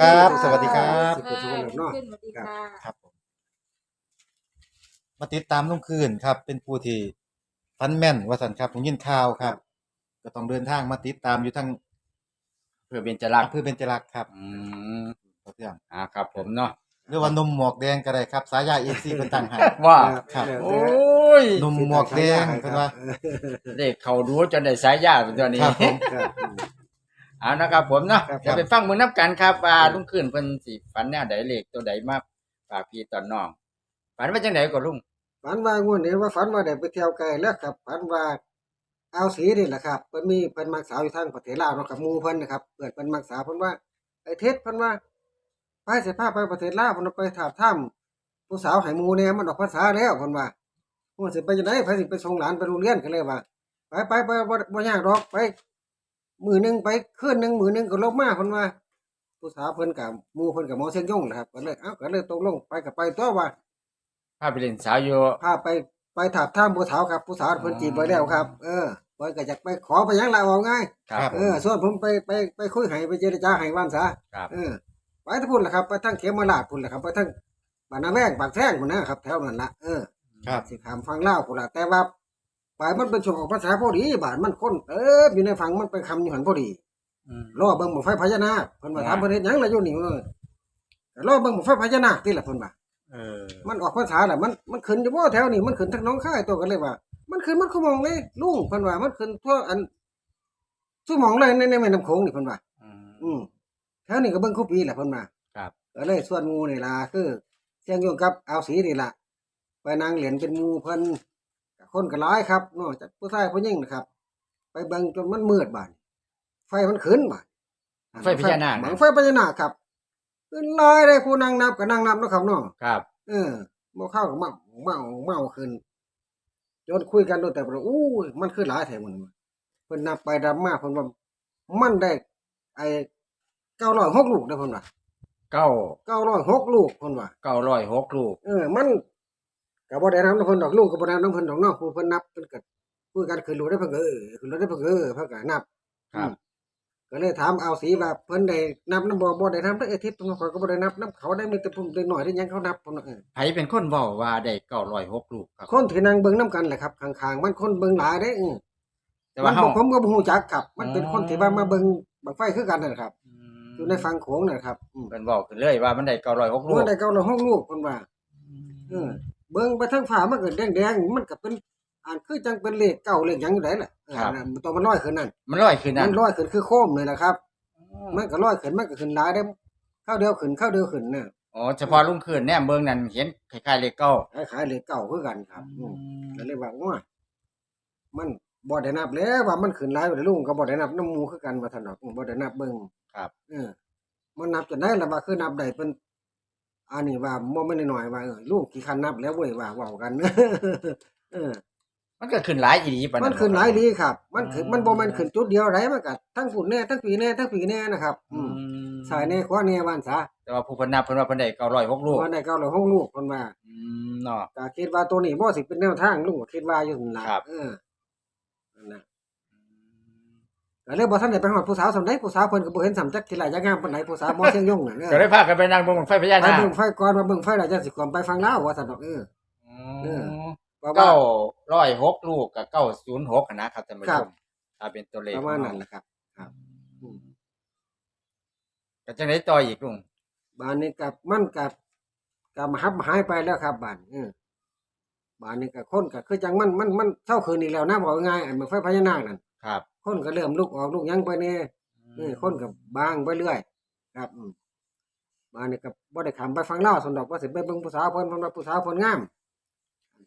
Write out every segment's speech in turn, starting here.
ครับค่ะสวัสดีครับสุขสุขเนาะขึ้นสวัสดีค่ะครับผมมาติดตามลุงคืนครับ เป็นผู้ที่ฟันแม่นว่าสันครับผมยินข่าวครับ ก็ต้องเดินทางมาติดตามอยู่ทั้งเพื่อเบญจรักษ์อำเภอเบญจรักษ์ครับอืมขอเรื่องอ่าครับผมเนาะ หรือว่าหนุ่มหมวกแดงก็ได้ครับ สายาเอซีเป็นต่างหาก ว่า ครับ โอ้ยหนุ่มหมวกแดงเป็นว่า เด็กเขาดูจนได้สายญาติเป็นตัวนี้ ครับผม ครับ เอานะครับผมเนาะครับ จะไปฟังมือนับกันครับว่าลุงขึ้นเพิ่นสิฝันแนวใดเลขตัวใดมาฝากพี่ตอนน้องฝันว่าจังไดก็ลุงฝันว่างวดนี้ว่าฝันว่าได้ไปเที่ยวไกลแล้วครับฝันว่าเอาสีนี่แหละครับเพิ่นมีเพิ่นมักสาวอยู่ทางประเทศลาวเนาะครับหมู่เพิ่นนะครับเกิดเพิ่นมักสาวเพิ่นว่าไอ้เทศเพิ่นว่าไปสิพาไปประเทศลาวเพิ่นไปถามถ้ำผู้สาวให้หมู่แหน่มันออกพรรษาแล้วเพิ่นว่าเพิ่นสิไปจังได๋ไผสิไปส่งหลานไปโรงเรียนกันเลยว่าไปไปไปบ่บ่ยากดอกไป มื้อหนึงไปคืนหนึงมื้อหนึงก็ลบมาเพิ่นว่าผู้สาวเพิ่นกับหมู่เพิ่นกับหมอเชียงยงนะครับก็เลยเอ้าก็เลยตกลงไปก็ไปตัวว่าพาไปเล่นสาวอยู่พาไปไปถามท่ามผู้สาวครับผู้สาวเพิ่นจีบไว้แล้วครับ เออเพิ่นก็อยากไปขอไปหยังล่ะเอาง่ายครับเออส่วนผมไปไปไปคุยให้ไปเจรจาให้ว่านซะครับเออไปทั้งพุ่นล่ะครับ ไปทั้งเขมราชพุ่นล่ะครับ ไปทั้งบ้านนาแวงปากแท่งพุ่นนะครับแถวนั้นล่ะเออครับสิถามฟังเล่าวพุ่นล่ะแต่ว่า ไปมันเป็นช่วงของภาษาพอดีบ้านมันคนเติบอยู่ในฝั่งมันเป็นคำอยู่หันพอดีอืมรอเบิ่งบ่ไฟพญานาคเพิ่นว่าอ่าถามเพิ่นเฮ็ดหยังล่ะอยู่นี่เออก็รอเบิ่งบ่ไฟพญานาคติล่ะเพิ่นว่าเออ มันออกภาษาแหละมันมันขึ้นอยู่บ่แถวนี้มันขึ้นทั้งหน้องค่ายตัวกันเลยว่า มันขึ้นมันขโมงเลยลุงเพิ่นว่ามันขึ้นทั่วอันทั่วหมองเลยในในแม่น้ำโขงนี่เพิ่นว่าอืมอืมแถวนี้ก็เบิ่งคู่ปีแหละเพิ่นว่าครับก็เลยส่วนหมู่นี่ล่ะคือเสียงโยงกับเอาสีนี่ล่ะไปนางเหรียญเป็นหมู่เพิ่นก็ คนก็หลายครับนอกจากผู้ชายผู้หญิงนะครับ ไปเบิ่งจนมันมืดบาดไฟมันขึ้นบาดไฟพญานาคบันะงไฟพญานาคครับขึ้นลอยเลยผู้นั่งนับก็นั่งนับเนาะครับเนาะครับ เออบ่เข้ากับเมาเมาเมาขึ้นจนคุยกันโดนแต่ว่าอู้ยมันคือหลายแถมมันว่ะเพิ่นนับไปนับมาเพิ่นว่ามันได้ ไอ้906ลูกเด้อเพิ่นว่าเก้า906ลูกเพิ่นว่าเก้าร้อยหกลูก เออ มัน ก็บ่ได้นำเพิ่นดอกลูกก็บ่ได้นำเพิ่นดอกเนาะผู้เพิ่นนับเพิ่นก็คุยกันขึ้นรู้ได้เพิ่นก็เออขึ้นรู้ได้เพิ่นก็เออเพิ่นก็นับครับอืมก็เลยถามเอาสีว่าเพิ่นได้นับนำบ่บ่ได้นำเด้อเออทิศเพิ่นก็ก็บ่ได้นับนำเขาได้มีแต่ผมได้น้อยได้หยังเขานับเพิ่นว่าเออไผเป็นคนเว้าว่าได้เก้าร้อยหกลูกครับคนที่นั่งเบิ่งนํกันแหละครับข้างๆมันคนเบิ่งหลายเด้อือแต่ว่ามันเฮาบ่ผมก็บ่ฮู้จักครับ มันเป็นอ๋อคนที่ว่ามาเบิ่งบังไฟคือกันนั่นแหละครับอือยู่ในฝั่งโขงนั่นแหละครับอืมเพิ่นเว้าขึ้นเลยว่ามันได้เก้าร้อยหกลูเมื่กอได้เก่าละห้องลูกเพิ่นว่าเออ เบิ่งไปทางฟ้ามันก็แดงๆมันก็เป็นอ่านคือจังเป็นเลขเก่าเลขหยังอยู่ได้แหละเออนั่นมันตัวมันลอยขึ้นนั่นมันลอยขึ้นนั่มันนลอยขึ้นคือโคมเลยล่ะครับ มันก็ลอยขึ้นมันก็ขึ้นหลายได้เข้าเดียวขึ้นเข้าเดียวขึ้นน่ะอ๋อเฉพาะลุงขึ้นแนมเบิ่งนั่นเห็นคล้ายๆเลขเก้าคล้ายๆเลขเก่าคือกันครับอืมก็เลยว่าว่ามันบ่ได้นับแล้วว่ามันขึ้นหลายบ่ได้ลุงก็บ่ได้นับน้ำหมูคือกันว่าซั่นดอกบ่ได้นับเบิ่งครับ เออมันนับจนได้แล้วว่าคือนับได้เป็น อันนี้ว่าบ่แม่นน้อยๆว่าเออลุงกี่คันนับแล้วเว้ยว่าเว้ากันเออ มันก็ขึ้นหลายอีหลีปานมันขึ้นหลายดีครับ มันขึ้นอืมมันบ่แม่นขึ้นจุดเดียวไดมันก็ทั้งฝุ่นแน่ทั้งปีแน่ทั้งปีแน่นะครับ อือืมมสายแน่ขวาแน่ว่านซะแต่ว่าผู้เพิ่นนับเพิ่นว่าเพิ่นได้เก้าร้อยหกลูกว่าได้เก่าแล้วห้องลูกเพิ่นว่าอืมเนาะ ก็คิดว่าตัวนี้บ่สิเป็นแนวทางลุงก็คิดว่าอยู่นั่นล่ะครับ เออนั่นน่ะ ก็เลยบ่ทันได้ไปฮอดผู้สาวสำใดผู้สาวเพิ่นก็บ่เห็นสำจักทีไรจักงามปานใดผู้สาวหมอเชียงยงน่ะเออก็ได้พากันไปนั่งเบิ่งบั้งไฟพญาไปนาคเบิ่งไฟก่อนว่าเบิ่งไฟแล้วจังสิก่อนไปฟังลาวว่าซั่นดอกเออเออว่าว่า เก้าร้อยหกลูกกับเก้าศูนย์หกนะครับท่านผู้ครัชบ มถ้าเป็นตัวเลขประมาณนั้นแหละครับอืมก็จังไดต่ออีกลุงบ้านนี้กับมันกับกับมาหับหายไปแล้วครับบ้านเออบ้านนี้ก็คนก็คือจังมันมันมันเท่าคืนนี้แล้วนะบอกง่ายๆอันเบิ่งไฟพญานาคนั่น ครับคนก็เริ่มลุกออกลุกหยังไปแน่เออคนก็บางไปเรื่อย ครับอืมบ้านนี้ก็บ่ได้ขามไปฟังเล่าวสนดอกว่าสิไปเบิ่งผู้สาวเพิ่นเพิ่นว่าผู้สาวเพิ่นงาม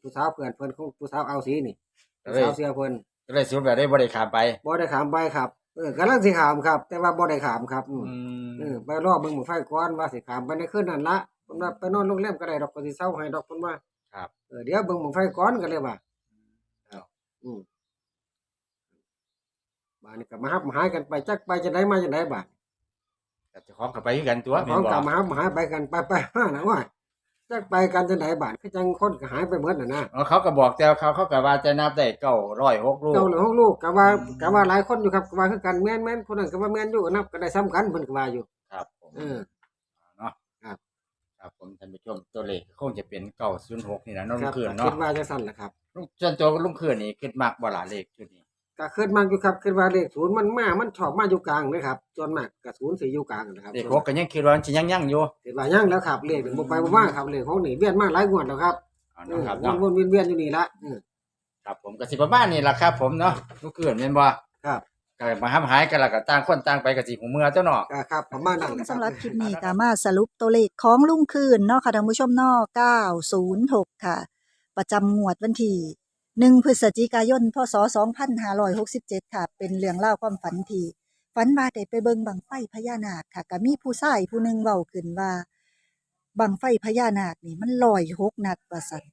ผู้สาวเพื่อนเพิ่นของผู้สาวเอาสีนี่ผู้สาวเสียเพิ่นก็เลยสรุปแบบได้บ่ได้ขามไปบ่ได้ขามไปครับเออกำลังสิขามครับ แต่ว่าบ่ได้ขามครับอืมอืมเออไปรอเบิ่งหมู่ไฟก่อนว่าสิขามไปในคืนนั้นละเพิ่นว่าไปนอนโรงแรมก็ได้ดอกก็สิเซาให้ดอกเพิ่นว่าครับเออเดี๋ยวเบิ่งหมู่ไฟก่อนก็เลยว่าครับอืม บ้านนี้ก็มาฮับมาหากันไปจักไปจะได้มาจะได้บาดก็เจะของกับไปคือกันตัวขแม่อนงบ่ กลับมาฮับมาหาไปกันไปไปห้านะว่าจักไปกันจะไหนบาดคือจังคนก็หายไปหมดน่ะนะอ๋อเขาก็บอกแต่เขาเขาก็ว่าจะนับได้เก้าร้อยหกลูกเจ้าหลวงลูกก็ว่าก็ว่าหลายคนอยู่ครับก็ว่าคือกันแม่นแม่นคนนั้นก็ว่าแม่นอยู่นับก็ได้ซ้ำกันเพิ่นก็ว่าอยู่ ครับผมเออเลขคงจะเป็นเก้าศูนย์หกนี่นะเน้องคลุรังคืนคิเนาะดว่าจังซั่นล่ะครับ ลุงส่วนตัวลุงคืนนี่คิดมากบ่ล่ะเลขชุดนี้ ก็คิดมากอยู่ครับคิดว่าเลขศูนย์มันมา มันชอบมาอยู่กลางนะครับส่วนมากก็ศูนย์สิอยู่กลางนะครับเลขหกก็ยังคิดว่ามันสิยังยังอยู่คิดว่ายังแล้วครับเลขนี่บ่ไปบ่มาครับเลขของนี่เวียนมาหลายงวดแล้วครับเอาเนาะครับเนาะวนๆเวียนๆอยู่นี่ละอือครับผมก็สิประมาณนี้ล่ะครับ ผมเนาะลุงคืนแม่นบ่ครับ ก็มาห้ามหายกันแล้วก็ต่างคนต่างไปก็สิหูเมื่อเจ้าเนาะ ก็ครับประมาณนั้นนะคสำหรัรับบคลิปนี้ก็มาสรุปตัวเลขของลุงคืนเนาะค่ะท่านผู้ชมเนาะ906 ค่ะ ประจำงวดวันที่ 1พฤศจิกายนพศ2567 ค่ะ เป็นเรื่องเล่าวความฝันที่ฝันว่าได้ไปเบิ่งบังไฟพญานาคค่ะก็มีผู้ชายผู้หนึ่งเว้าขึ้นว่าบังไฟพญานาคนี่มันลอยหกนัดว่าซั่น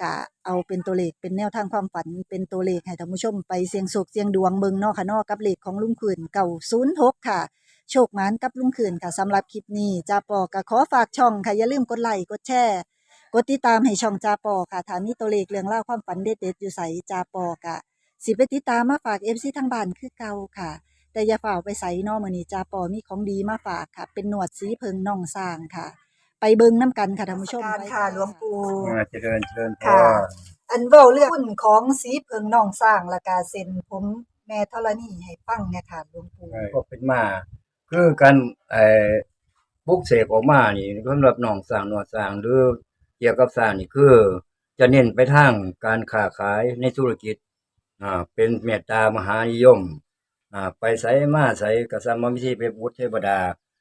ก็เอาเป็นตัวเลขเป็นแนวทางความฝันเป็นตัวเลขให้ท่านผู้ชมไปเสี่ยงโชคเสี่ยงดวงเบิ่งเนาะค่ะเนาะกับเลขของลุงคืน906ค่ะ โชคหมานกับลุงขืนค่ะสำหรับคลิปนี้จาปอก็ขอฝากช่องค่ะอย่าลืมกดไลค์กดแชร์ กดติดตามให้ช่องจาปอค่ะถ้ามีตัวเลขเรื่องเล่าวความฝันเด็ดๆอยู่ใสจาปอกะสิไปติดตามมาฝากเอฟซีทางบ้านคือเก่าค่ะ แต่อย่าฝ่าไปใส่นอมื้อนี้จาปอมีของดีมาฝากค่ะ เป็นหนวดสีเพิงน่องสร้างค่ะ ไปเบิ่งน้ำกันค่ะท่านผู้ชมไปค่ะหลวงปู่เจริญเจริญพค่ะรอันเว้าเรื่องหุ้นของสีเพิงน่องสร้างและกาเซ็นผมแม่ธรณีให้ฟังเนี่ยค่ะหลวงปู่ ก็เป็นมาคือการเอ่อบุกเสกออกมานี่สำหรับหนองสร้างหนวดสร้างหรือเกี่ยวกับสร้างนี่คือ จะเน้นไปทางการค้าขายในธุรกิจอ่าเป็นเมตตามหานิยมอ่าไปใส่มาใส่กระสัมมิธีไปบูชเทวดา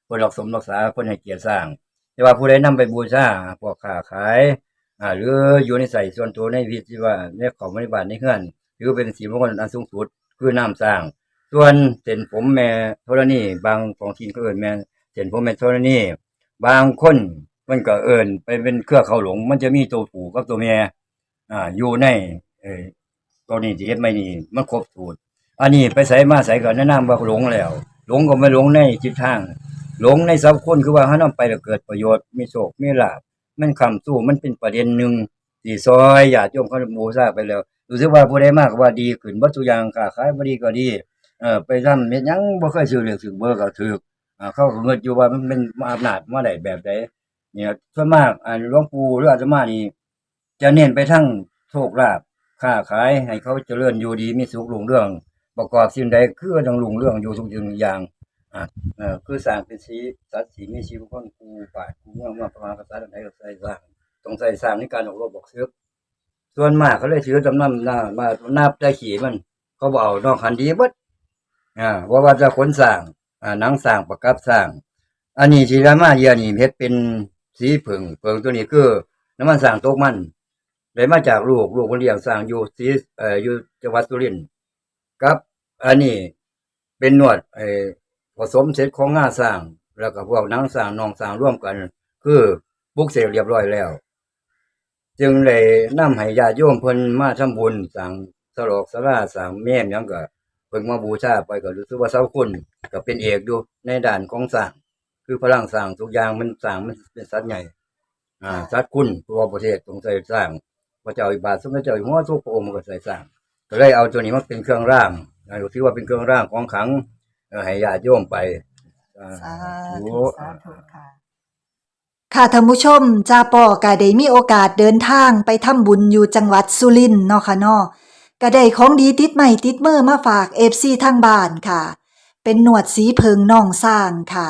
คนรักสมรักษาคนให้เกียรติสร้าง แต่ว่าผู้ใดนำไปบูชาพวกค้าขายอ่าหรืออยู่ในใส่ส่วนตัวในวิธีว่าในของบริบาลในเฮือนถือเป็นสีมงคลอันสูงสุดคือน้ำสร้าง ส่วนเส้นผมแม่ธรณีบางของทีนก็เอิ้นแม่เส้นผมแม่ธรณีบางคน มันก็เอิ้นไปเป็นเครือเขาหลง มันจะมีตัวผู้กับตัวแม่อ่าอยู่ในเออตัวนี้ที่เฮ็ดไม่นี่มันครบสูตรอันนี้ไปใส่มาใส่ก็แนะนำว่าหลงแล้ว หลงก็ไม่หลงในจิตทาง หลงในสัพคนคือว่าเฮานำไปแล้วเกิดประโยชน์มีโชคมีลาภมันคำสู้มันเป็นประเด็นหนึ่งที่ซอยญาติโยมเขาบูชาไปแล้วรู้สึกว่าผู้ใดมากว่าดีขึ้นบ่ทุอย่างค้าขายบ่ดีก็ดีเออไปทำเฮ็ดยังบ่เคยซื้อเลือกซื้อเบอร์ก็ถูกอ่าเขาก็เงินอยู่ว่ามันเป็นอำนาจมาได้แบบใด เนี่ยส่วนมากอ่าหลวงปู่หรืออาตมานี่จะเน้นไปทั้งโชคลาภค้าขายให้เขาเจริญอยู่ดีมีสุขรุ่งเรื่อง ประกอบสิ่งใดคือต้องรุ่งเรื่องอยู่ทุกสิ่งอย่างอ่าเออคือสร้างเป็นสีสัตว์สีมีชีวิตคนกูป่ากูเมืองมาประมาณภาษาใดก็ใส่สร้างต้องใส่สร้างในการออกรบบอกเสือกส่วนมากเขาเลยถือจำนำหน้ามานับได้ขี่มัน เขาบเอกนอกคันดีบดอ่าว่าว่าจะขนสร้างอ่าหนังสร้างประกับสร้าง อันนี้ที่รามาเยียนี่เฮ็ดเป็น สีผึ่งเผึ่งตัวนี้คือ น้ำมันสร้างตกมันได้มาจากลูกลูกคนเลี้ยงสร้างอยู่สีเอ่ออยู่จังหวัดสุรินทร์กับ อันนี้เป็นนวดไอ้ผสมเสร็จของงาสร้าง แล้วก็พวกนังสร้างนองสร้างร่วมกัน คือบุกเสร็จเรียบร้อยแล้ว จึงเลยนำให้ญาติโยมเพิ่นมาทำบุญสร้างสลอกสลาสร้างแม่มยังก็เพิ่งมาบูชาไปก็รู้สึกว่าเสาคุณก็เป็นเอกอยู่ในด่านของสร้าง คือพลังสร้างทุกอย่างมันสร้างมันเป็นสัตว์ใหญ่ อ่าสัตว์คุณตัวประเทศต้องใส่สร้างพระเจ้าอิบาทสมเด็จเจ้าอยู่หัวทุกพระองค์ก็ใส่สร้าง ก็เลยเอาตัวนี้มาเป็นเครื่องร่างอ่าถือว่าเป็นเครื่องร่างของขลังเอ่อให้ญาติโยมไปอ่าสาธุธุสาธุค่ะค่ะท่านผู้ชมจาปอก็ได้มีโอกาสเดินทางไปทำบุญอยู่จังหวัดสุรินทร์เนาะค่ะเนาะก็ได้ของดีติดใหม่ติดมือมาฝาก FC ทางบ้านค่ะ เป็นหนวดสีเพิงน่องสร้างค่ะ